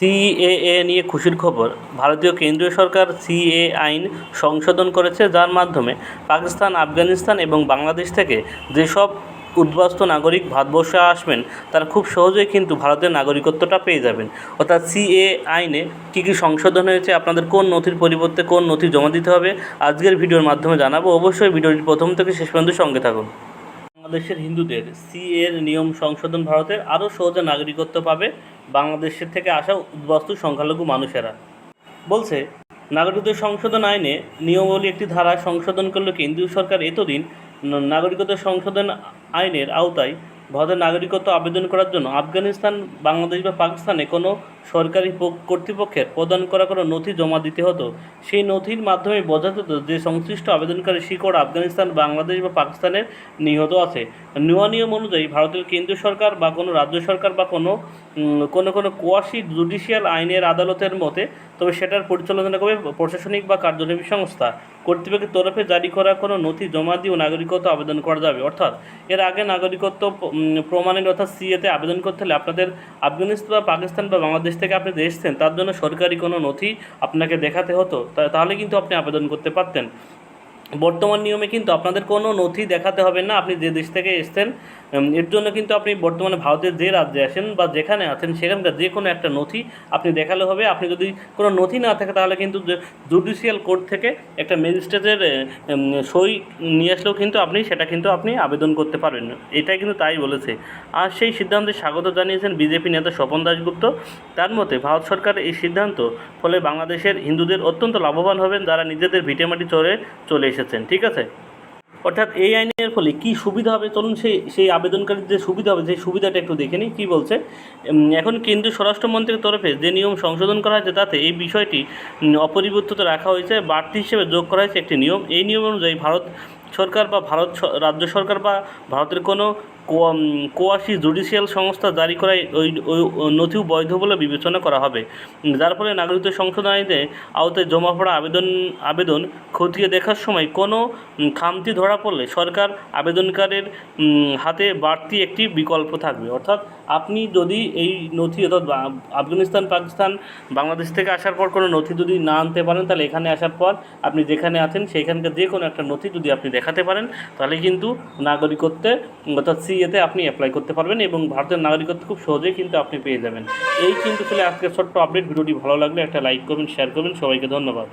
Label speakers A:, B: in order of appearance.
A: CAA নিয়ে খুশির খবর। ভারতীয় কেন্দ্রীয় সরকার সিএ আইন সংশোধন করেছে যার মাধ্যমে পাকিস্তান, আফগানিস্তান এবং বাংলাদেশ থেকে যেসব উদ্বাস্তু নাগরিক ভারতবর্ষে আসবেন, তারা খুব সহজেই কিন্তু ভারতের নাগরিকত্বটা পেয়ে যাবেন। অর্থাৎ সিএ আইনে কী কী সংশোধন হয়েছে, আপনাদের কোন নথির পরিবর্তে কোন নথি জমা দিতে হবে, আজকের ভিডিওর মাধ্যমে জানাব। অবশ্যই ভিডিওটি প্রথম থেকে শেষ পর্যন্ত সঙ্গে থাকুন। বাংলাদেশের হিন্দুদের সি এর নিয়ম সংশোধন ভারতের আরও সহজে নাগরিকত্ব পাবে। বাংলাদেশের থেকে আসা উদ্বাস্তু সংখ্যালঘু মানুষেরা। বলছে, নাগরিকত্ব সংশোধন আইনে নিয়মাবলী একটি ধারা সংশোধন করলে কেন্দ্রীয় সরকার এতদিন নাগরিকত্ব সংশোধন আইনের আওতায় ভারতের নাগরিকত্ব আবেদন করার জন্য আফগানিস্তান, বাংলাদেশ বা পাকিস্তানে কোনো সরকারি কর্তৃপক্ষের প্রদান করা কোনো নথি জমা দিতে হতো। সেই নথির মাধ্যমে বোঝা যেত যে সংশ্লিষ্ট আবেদনকারী শিকড় আফগানিস্তান, বাংলাদেশ বা পাকিস্তানের নিহত আছে। নয়া নিয়ম অনুযায়ী ভারতের কেন্দ্রীয় সরকার বা কোনো রাজ্য সরকার বা কোনো কোনো কোনো কোয়াশি জুডিশিয়াল আইনের আদালতের মতে, তবে সেটার পরিচালনা করবে প্রশাসনিক বা কার্যনির্বাহী সংস্থা। কর্তৃপক্ষের তরফে জারি করা কোনো নথি জমা দিয়েও নাগরিকত্ব আবেদন করা যাবে। অর্থাৎ, এর আগে নাগরিকত্ব প্রমাণের অর্থাৎ সিএতে আবেদন করতে হলে আপনাদের আফগানিস্তান বা পাকিস্তান বা বাংলাদেশ থেকে আপনি এসছেন, তার জন্য সরকারি কোনো নথি আপনাকে দেখাতে হতো তাহলে কিন্তু আপনি আবেদন করতে পারতেন। বর্তমান নিয়মে কিন্তু আপনাদের কোনো নথি দেখাতে হবে না। আপনি যে দেশ থেকে এসছেন এর জন্য কিন্তু আপনি বর্তমানে ভারতের যে রাজ্যে আসেন বা যেখানে আছেন, সেখানকার যে কোনো একটা নথি আপনি দেখালে হবে। আপনি যদি কোনো নথি না থাকে, তাহলে কিন্তু জুডিশিয়াল কোর্ট থেকে একটা ম্যাজিস্ট্রেটের সই নিয়ে আসলেও কিন্তু আপনি, সেটা কিন্তু আপনি আবেদন করতে পারবেন। এটাই কিন্তু তাই বলেছে। আর সেই সিদ্ধান্তে স্বাগত জানিয়েছেন বিজেপি নেতা স্বপন দাশগুপ্ত। তার মতে, ভারত সরকার এই সিদ্ধান্ত, ফলে বাংলাদেশের হিন্দুদের অত্যন্ত লাভবান হবেন যারা নিজেদের ভিটেমাটি চড়ে চলে এসেছেন, ঠিক আছে? অর্থাৎ এই আইনের ফলে কি সুবিধা হবে? চলুন সেই সেই আবেদনকারীর যে সুবিধা হবে, সেই সুবিধাটা একটু দেখে নিই, কী বলছে? এখন কেন্দ্রীয় স্বরাষ্ট্রমন্ত্রীর তরফে যে নিয়ম সংশোধন করা হয়েছে, তাতে এই বিষয়টি অপরিবর্তিত রাখা হয়েছে, বাড়তি হিসেবে যোগ করা হয়েছে একটি নিয়ম। এই নিয়ম অনুযায়ী ভারত সরকার বা ভারত রাজ্য সরকার বা ভারতের কোনো কোয়াশি জুডিশিয়াল সংস্থা জারি করায় ওই নথিও বৈধ বলে বিবেচনা করা হবে। যার ফলে নাগরিকত্ব সংশোধন আইনে আওতায় জমা পড়া আবেদন আবেদন খতিয়ে দেখার সময় কোনো খামতি ধরা পড়লে সরকার আবেদনকারের হাতে বাড়তি একটি বিকল্প থাকবে। অর্থাৎ আপনি যদি এই নথি, অর্থাৎ আফগানিস্তান, পাকিস্তান, বাংলাদেশ থেকে আসার পর কোনো নথি যদি না আনতে পারেন, তাহলে এখানে আসার পর আপনি যেখানে আছেন সেইখানকার যে কোনো একটা নথি যদি আপনি দেখাতে পারেন, তাহলে কিন্তু নাগরিকত্বে, অর্থাৎ সিএতে আপনি অ্যাপ্লাই করতে পারবেন এবং ভারতের নাগরিকত্ব খুব সহজেই কিন্তু আপনি পেয়ে যাবেন। এই কিন্তু তাহলে আজকের ছোট্ট আপডেট ভিডিওটি ভালো লাগলে একটা লাইক করবেন শেয়ার করবেন। সবাইকে ধন্যবাদ।